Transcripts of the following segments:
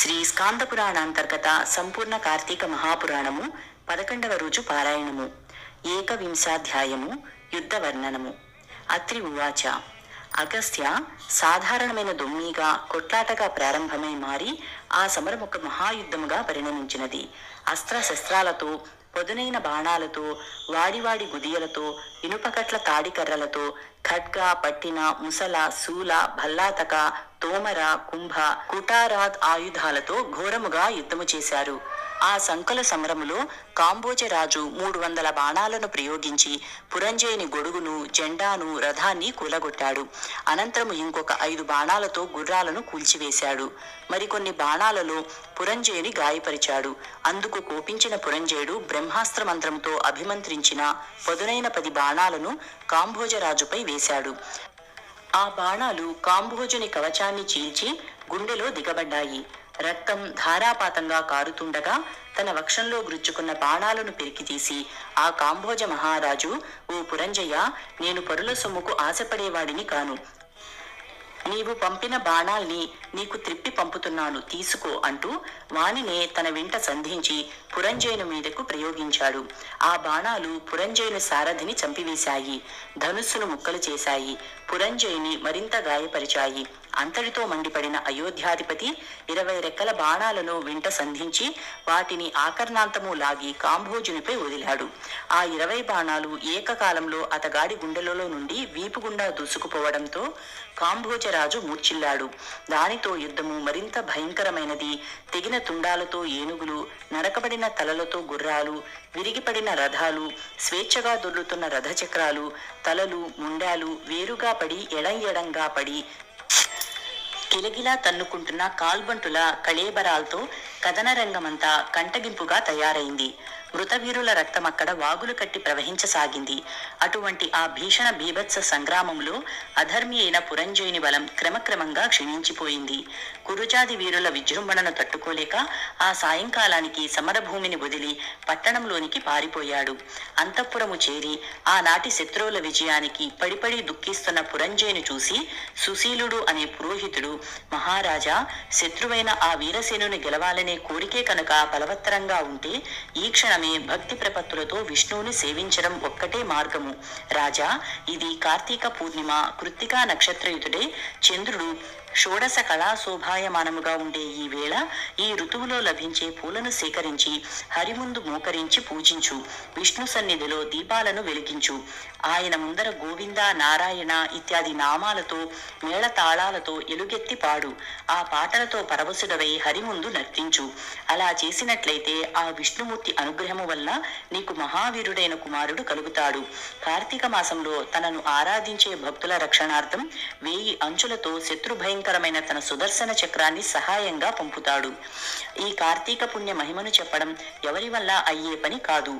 శ్రీ స్కాంద పురాణాంతర్గత సంపూర్ణ కార్తీక మహాపురాణము పదకొండవ రోజు పారాయణము ఏకవింశాధ్యాయము యుద్ధ వర్ణనము అత్రి ఉవాచ. అగస్త్య సాధారణమైన దొమ్మిగా కొట్లాటగా ప్రారంభమై మారి ఆ సమరం ఒక మహాయుద్ధముగా పరిణమించినది. అస్త్ర శస్త్రాలతో పొదునైన బాణాలతో వాడివాడి గుదియలతో ఇనుపకట్ల తాడికర్రలతో ఖడ్గా పట్టిన ముసల శూల భల్లాతక తోమర కుంభ కుటారాత్ ఆయుధాలతో ఘోరముగా యుద్ధము చేశారు. ఆ సంకల సమరములో కాంబోజరాజు మూడు వందల బాణాలను ప్రయోగించి పురంజయుని గొడుగును జెండాను రథాన్ని కూలగొట్టాడు. అనంతరము ఇంకొక ఐదు బాణాలతో గుర్రాలను కూల్చివేశాడు. మరికొన్ని బాణాలలో పురంజయుని గాయపరిచాడు. అందుకు కోపించిన పురంజయుడు బ్రహ్మాస్త్ర మంత్రంతో అభిమంత్రించిన పదునైన పది బాణాలను కాంభోజరాజుపై వేశాడు. ఆ బాణాలు కాంభోజుని కవచాన్ని చీల్చి గుండెలో దిగబడ్డాయి. రక్తం ధారాపాతంగా కారుతుండగా తన వక్షంలో గుచ్చుకున్న బాణాలను పెరికితీసి ఆ కాంభోజ మహారాజు ఓ పురంజయ్య నేను పరుల సొమ్ముకు ఆశపడేవాడిని కాను. నీవు పంపిన బాణాల్ని నీకు త్రిప్పి పంపుతున్నాను తీసుకో అంటూ వానినే తన వెంట సంధించి పురంజయుని మీదకు ప్రయోగించాడు. ఆ బాణాలు పురంజయుని సారథిని చంపివేశాయి ధనుస్సును ముక్కలు చేశాయి పురంజయుని మరింత గాయపరిచాయి. అంతటితో మండిపడిన అయోధ్యాధిపతి ఇరవై రెక్కల బాణాలను వెంట సంధించి వాటిని ఆకర్ణాంతము లాగి కాంభోజునిపై వదిలాడు. ఆ ఇరవై బాణాలు ఏకకాలంలో అతగాడి గుండెలలో నుండి వీపు గుండా దూసుకుపోవడంతో కాంభోజరాజు మూర్చిల్లాడు దానితో యుద్ధము మరింత భయంకరమైనది. తెగిన తుండాలతో ఏనుగులు నరకబడిన తలలతో గుర్రాలు విరిగిపడిన రథాలు స్వేచ్ఛగా దొర్లుతున్న రథచక్రాలు తలలు ముండాలు వేరుగా పడి ఎడం ఎడంగా పడి కిలగిలా తన్నుకుంటున్న కాల్బంటుల కళేబరాలతో కథన రంగమంతా కంటగింపుగా తయారైంది. మృతవీరుల రక్తం అక్కడ వాగులు కట్టి ప్రవహించసాగింది. అటువంటి ఆ భీషణ బీభత్స సంగ్రామంలో అధర్మి అయిన పురంజయుని బలం క్రమక్రమంగా క్షీణించిపోయింది. కురుజాది వీరుల విజృంభణను తట్టుకోలేక ఆ సాయంకాలానికి సమరభూమిని వదిలి పట్టణంలోనికి పారిపోయాడు. అంతఃపురము చేరి ఆనాటి శత్రువుల విజయానికి పడిపడి దుఃఖిస్తున్న పురంజయుని చూసి సుశీలుడు అనే పురోహితుడు మహారాజా శత్రువైన ఆ వీరసేనుని గెలవాలనే కోరికే కనుక బలవత్తరంగా ఉంటే ఈ అనే భక్తి ప్రపత్తులతో విష్ణువుని సేవించడం ఒక్కటే మార్గము. రాజా ఇది కార్తీక పూర్ణిమ కృత్తికా నక్షత్రయుతుడే చంద్రుడు. షోడశ కళా శోభాయమానముగా ఉండే ఈ వేళ ఈ ఋతువులో లభించే పూలను సేకరించి హరి ముందు మోకరించి పూజించు. విష్ణు సన్నిధిలో దీపాలను వెలిగించు. ఆయన ముందర గోవింద నారాయణ ఇత్యాది నామాలతో మేళ తాళాలతో ఎలుగెత్తి పాడు. ఆ పాటలతో పరవశుడవై హరి ముందు నర్తించు. అలా చేసినట్లయితే ఆ విష్ణుమూర్తి అనుగ్రహము వల్ల నీకు మహావీరుడైన కుమారుడు కలుగుతాడు. కార్తీక మాసంలో తనను ఆరాధించే భక్తుల రక్షణార్థం వేయి అంచులతో శత్రుభయం భయంకరమైన తన సుదర్శన చక్రాన్ని సహాయంగా పంపుతాడు. ఈ కార్తీక పుణ్య మహిమను చెప్పడం ఎవరి వల్ల అయ్యే పని కాదు.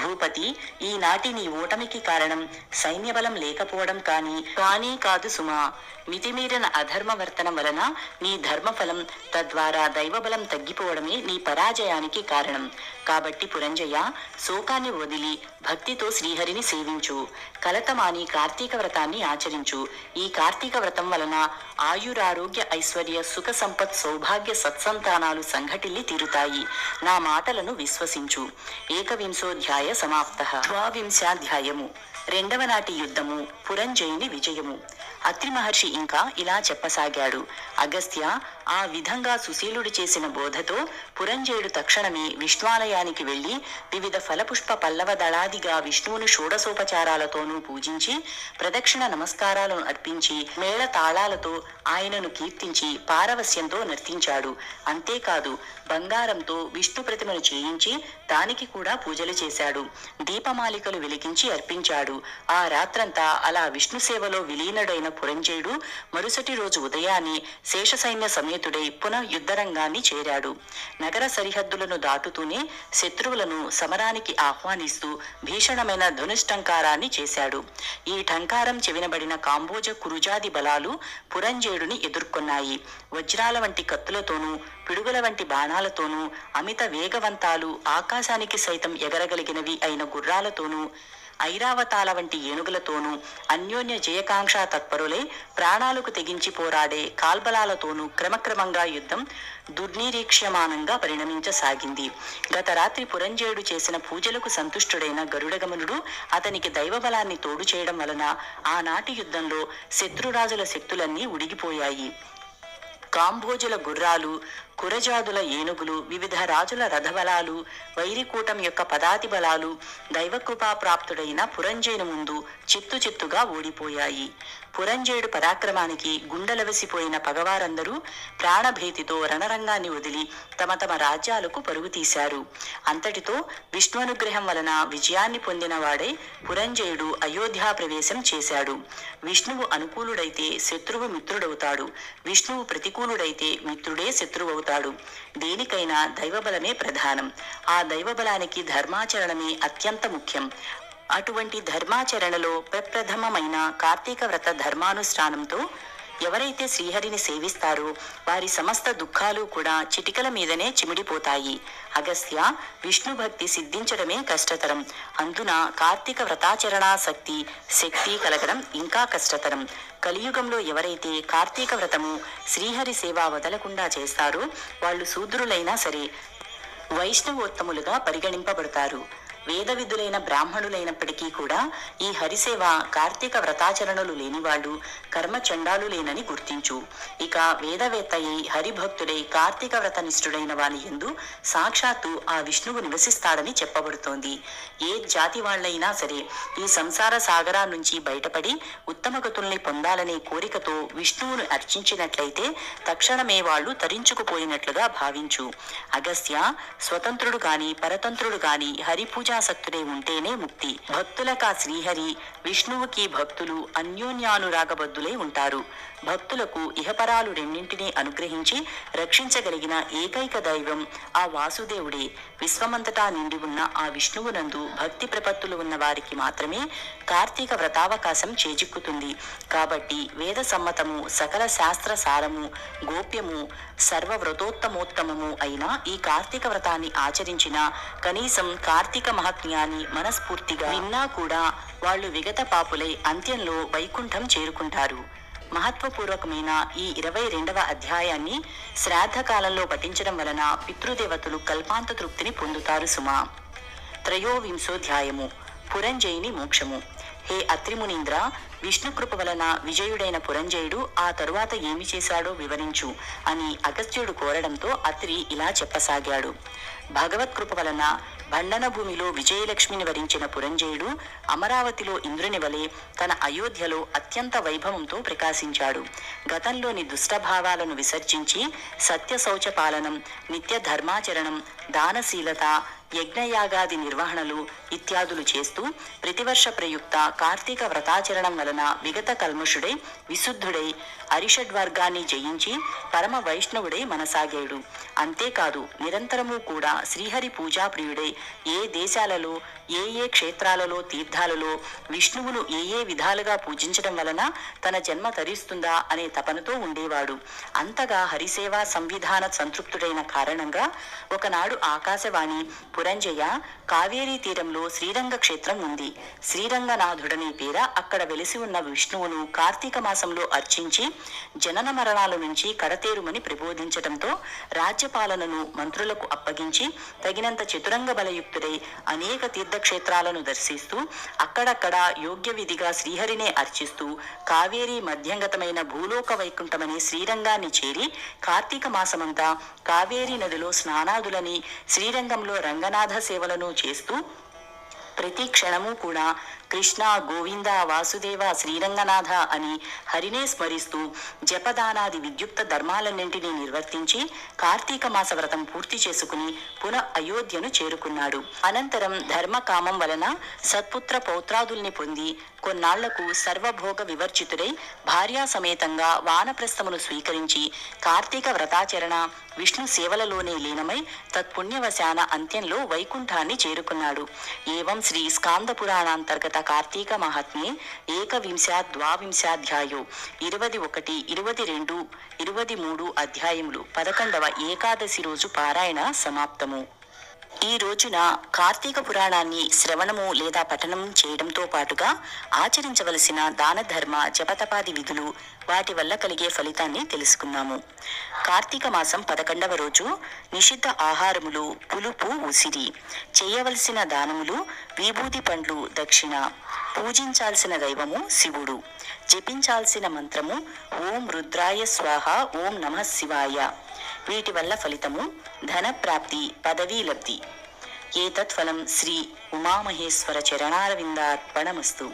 భూపతి ఈనాటి నీ ఓటమికి కారణం సైన్యబలం లేకపోవడం కానీ కానీ కాదు సుమా. మితిమీరిన అధర్మవర్తనం వలన నీ ధర్మఫలం తద్వారా దైవబలం తగ్గిపోవడమే నీ పరాజయానికి కారణం. కాబట్టి పురంజయ శోకాన్ని వదిలి భక్తితో శ్రీహరిని సేవించు. కలతమాని కార్తీక వ్రతాన్ని ఆచరించు. ఈ కార్తీక వ్రతం వలన ఆయురారోగ్య ఐశ్వర్య సుఖ సంపత్ సౌభాగ్య సత్సంతానాలు సంఘటిల్లి తీరుతాయి. నా మాటలను విశ్వసించు. ఏకవింశోధ్యాయ సమాప్త. ద్వావింశాధ్యాయము రెండవ నాటి యుద్ధము. పురంజయుని విజయము. అత్రి మహర్షి ఇంకా ఇలా చెప్పసాగాడు. అగస్త్య ఆ విధంగా సుశీలుడు చేసిన బోధతో పురంజయుడు తక్షణమే విష్ణువాలయానికి వెళ్ళి వివిధ ఫలపుష్ప పల్లవ దళాదిగా విష్ణువును షోడసోపచారాలతోనూ పూజించి ప్రదక్షిణ నమస్కారాలను అర్పించి మేళ తాళాలతో ఆయనను కీర్తించి పారవస్యంతో నర్తించాడు. అంతేకాదు బంగారంతో విష్ణు ప్రతిమను చేయించి దానికి కూడా పూజలు చేశాడు. దీపమాలికలు వెలిగించి అర్పించాడు. ఆ రాత్రంతా అలా విష్ణు సేవలో విలీనుడైన పురంజయుడు మరుసటి రోజు ఉదయాన్నే శేష సైన్య సమేతుడై పునః యుద్ధరంగాన్ని చేరాడు. నగర సరిహద్దులను దాటుతూనే శత్రువులను సమరానికి ఆహ్వానిస్తూ భీషణమైన ధనుష్టంకారాన్ని చేశాడు. ఈ టంకారం చెవినబడిన కాంబోజ కురుజాది బలాలు పురంజయుడిని ఎదుర్కొన్నాయి. వజ్రాల వంటి కత్తులతోనూ పిడుగుల వంటి బాణాలతోనూ అమిత వేగవంతాలు ఆకాశానికి సైతం ఎగరగలిగినవి అయిన గుర్రాలతోనూ ఐరావతాల వంటి ఏనుగులతోనూ అన్యోన్య జయకాంక్ష తత్పరులై ప్రాణాలకు తెగించి పోరాడే కాల్బలాలతోనూ క్రమక్రమంగా యుద్ధం దుర్నిరీక్ష్యమానంగా పరిణమించసాగింది. గత రాత్రి పురంజేయుడు చేసిన పూజలకు సంతుష్టుడైన గరుడగమనుడు అతనికి దైవబలాన్ని తోడు చేయడం వలన ఆనాటి యుద్ధంలో శత్రురాజుల శక్తులన్నీ ఉడిగిపోయాయి. కాంభోజుల గుర్రాలు కురజాదుల ఏనుగులు వివిధ రాజుల రథబలాలు వైరికూటం యొక్క పదాతి బలాలు దైవకృపా ప్రాప్తుడైన పురంజయుని ముందు చిత్తు చిత్తుగా ఓడిపోయాయి. పురంజయుడు పరాక్రమానికి గుండెలవసిపోయిన పగవారందరూ ప్రాణభీతితో రణరంగాన్ని వదిలి తమ తమ రాజ్యాలకు పరుగు తీశారు. అంతటితో విష్ణునుగ్రహం వలన విజయాన్ని పొందిన వాడై పురంజయుడు అయోధ్యా ప్రవేశం చేశాడు. విష్ణువు అనుకూలుడైతే శత్రువు మిత్రుడవుతాడు. విష్ణువు ప్రతికూలుడైతే మిత్రుడే శత్రువవుతాడు. దేనికైనా దైవబలమే ప్రధానం. ఆ దైవబలానికి ధర్మాచరణమే అత్యంత ముఖ్యం. అటువంటి ధర్మాచరణలో ప్రప్రథమమైన కార్తీక వ్రత ధర్మానుష్ఠానంతో ఎవరైతే శ్రీహరిని సేవిస్తారో వారి సమస్త దుఃఖాలు కూడా చిటికల మీదనే చిమిడిపోతాయి. అగస్త్య విష్ణు భక్తి సిద్ధించడమే కష్టతరం. అందున కార్తీక వ్రతాచరణాసక్తి శక్తి కలగడం ఇంకా కష్టతరం. కలియుగంలో ఎవరైతే కార్తీక వ్రతము శ్రీహరి సేవ వదలకుండా చేస్తారో వాళ్ళు శూద్రులైనా సరే వైష్ణవోత్తములుగా పరిగణింపబడతారు. వేదవిధులైన బ్రాహ్మణులైనప్పటికీ కూడా ఈ హరిసేవ కార్తీక వ్రతాచరణలు లేనివాళ్ళు కర్మ చండాలు లేనని గుర్తించు. ఇక వేదవేత్తయి హరిభక్తుడై కార్తీక వ్రత నిష్ఠుడైన వాని ఎందు సాక్షాత్తు ఆ విష్ణువు నివసిస్తాడని చెప్పబడుతోంది. ఏ జాతి వాళ్ళైనా సరే ఈ సంసార సాగరా నుంచి బయటపడి ఉత్తమగతుల్ని పొందాలనే కోరికతో విష్ణువును అర్చించినట్లయితే తక్షణమే వాళ్ళు తరించుకుపోయినట్లుగా భావించు. అగస్త్య స్వతంత్రుడు గాని పరతంత్రుడు గాని హరి పూజాసక్తుడే ఉంటేనే ముక్తి. భక్తులకా శ్రీహరి విష్ణువుకి భక్తులు అన్యోన్యానురాగబద్ధులై ఉంటారు. భక్తులకు ఇహపరాలు రెండింటినీ అనుగ్రహించి రక్షించగలిగిన ఏకైక దైవం ఆ వాసుదేవుడే. విశ్వమంతటా నిండి ఉన్న ఆ విష్ణువునందు భక్తి ప్రపత్తులు ఉన్న వారికి మాత్రమే కార్తీక వ్రతావకాశం చేజిక్కుతుంది. కాబట్టి వేద సమ్మతము సకల శాస్త్ర సారము గోప్యము సర్వ వ్రతోత్తమోత్తమము అయిన ఈ కార్తీక వ్రతాన్ని ఆచరించిన కనీసం కార్తీక మహాత్మ్యాన్ని మనస్ఫూర్తిగా విన్నా కూడా వాళ్ళు విగత పాపులై అంత్యంలో వైకుంఠం చేరుకుంటారు. మహత్వపూర్వకమైన ఈ ఇరవై రెండవ అధ్యాయాన్ని శ్రాద్ధకాలంలో పఠించడం వలన పితృదేవతలు కల్పాంత తృప్తిని పొందుతారు సుమా. త్రయోవింశోధ్యాయము. పురంజయుని మోక్షము. హే అత్రిమునీంద్ర విష్ణుకృప వలన విజయుడైన పురంజయుడు ఆ తరువాత ఏమి చేశాడో వివరించు అని అగస్త్యుడు కోరడంతో అత్రి ఇలా చెప్పసాగాడు. భగవత్కృప వలన భండన భూమిలో విజయలక్ష్మిని వరించిన పురంజయుడు అమరావతిలో ఇంద్రుని వలె తన అయోధ్యలో అత్యంత వైభవంతో ప్రకాశించాడు. గతంలోని దుష్టభావాలను విసర్జించి సత్య శౌచపాలనం నిత్య ధర్మాచరణం దానశీలత యజ్ఞయాగాది నిర్వహణలు ఇత్యాదులు చేస్తూ ప్రతివర్ష ప్రయుక్త కార్తీక వ్రతాచరణం వలన విగత కల్మషుడై విశుద్ధుడై అరిషడ్వర్గాన్ని జయించి పరమ వైష్ణవుడై మనసాగాడు. అంతేకాదు నిరంతరము కూడా శ్రీహరి పూజా ప్రియుడై ఏ దేశాలలో ఏ ఏ క్షేత్రాలలో తీర్థాలలో విష్ణువును ఏ ఏ విధాలుగా పూజించడం వలన తన జన్మ తరిస్తుందా అనే తపనతో ఉండేవాడు. అంతగా హరిసేవా సంవిధాన సంతృప్తుడైన కారణంగా ఒకనాడు ఆకాశవాణి పురంజయ కావేరీ తీరంలో శ్రీరంగ క్షేత్రం ఉంది. శ్రీరంగనాథుడనే పేర అక్కడ వెలిసి ఉన్న విష్ణువును కార్తీక మాసంలో అర్చించి జనన మరణాల నుంచి కడతేరుమని ప్రబోధించడంతో రాజ్యపాలనను మంత్రులకు అప్పగించి తగినంత చతురంగ బలయుక్తుడై అనేక తీర్థ క్షేత్రాలను దర్శిస్తూ అక్కడక్కడ యోగ్య విధిగా శ్రీహరినే అర్చిస్తూ కావేరీ మధ్యంగతమైన భూలోక వైకుంఠమనే శ్రీరంగాన్ని చేరి కార్తీక మాసమంతా కావేరీ నదిలో స్నానాదులని శ్రీరంగంలో రంగనాథ సేవలను చేస్తూ ప్రతి క్షణము కూడా కృష్ణ గోవింద వాసుదేవ శ్రీరంగనాథ అని హరినే స్మరిస్తూ జపదానాది విద్యుక్త ధర్మాలన్నింటినీ నిర్వర్తించి కార్తీక మాస వ్రతం పూర్తి చేసుకుని పునః అయోధ్యను చేరుకున్నాడు. అనంతరం ధర్మకామం వలన సత్పుత్ర పౌత్రాదుల్ని పొంది కొన్నాళ్ళకు సర్వభోగ వివర్చితుడై భార్యా సమేతంగా వానప్రస్థమును స్వీకరించి కార్తీక వ్రతాచరణ విష్ణు సేవలలోనే లీనమై తత్పుణ్యవశాన అంత్యంలో వైకుంఠాన్ని చేరుకున్నాడు. ఏవం శ్రీ స్కాంద పురాణాంతర్గత కార్తీక మహాత్మ్యే ఏకవింశ ద్వావింశాధ్యాయో ఇరవది ఒకటి ఇరవది రెండు ఇరవది మూడు అధ్యాయములు పదకొండవ ఏకాదశి రోజు పారాయణ సమాప్తము. ఈ రోజున కార్తీక పురాణాన్ని శ్రవణము లేదా పఠనం చేయడంతో పాటుగా ఆచరించవలసిన దాన ధర్మ జపతపాది విధులు వాటి వల్ల కలిగే ఫలితాన్ని తెలుసుకున్నాము. కార్తీక మాసం పదకొండవ రోజు నిషిద్ధ ఆహారములు పులుపు ఉసిరి చేయవలసిన దానములు విభూతి పండ్లు దక్షిణ పూజించాల్సిన దైవము శివుడు జపించాల్సిన మంత్రము ఓం రుద్రాయ స్వాహ ఓం నమ శివాయ. వీటి వల్ల ఫలితము ధన ప్రాప్తి పదవీ లబ్ధి. ఏతత్ఫలం శ్రీ ఉమామహేశ్వర చరణారవిందార్పణమస్తు.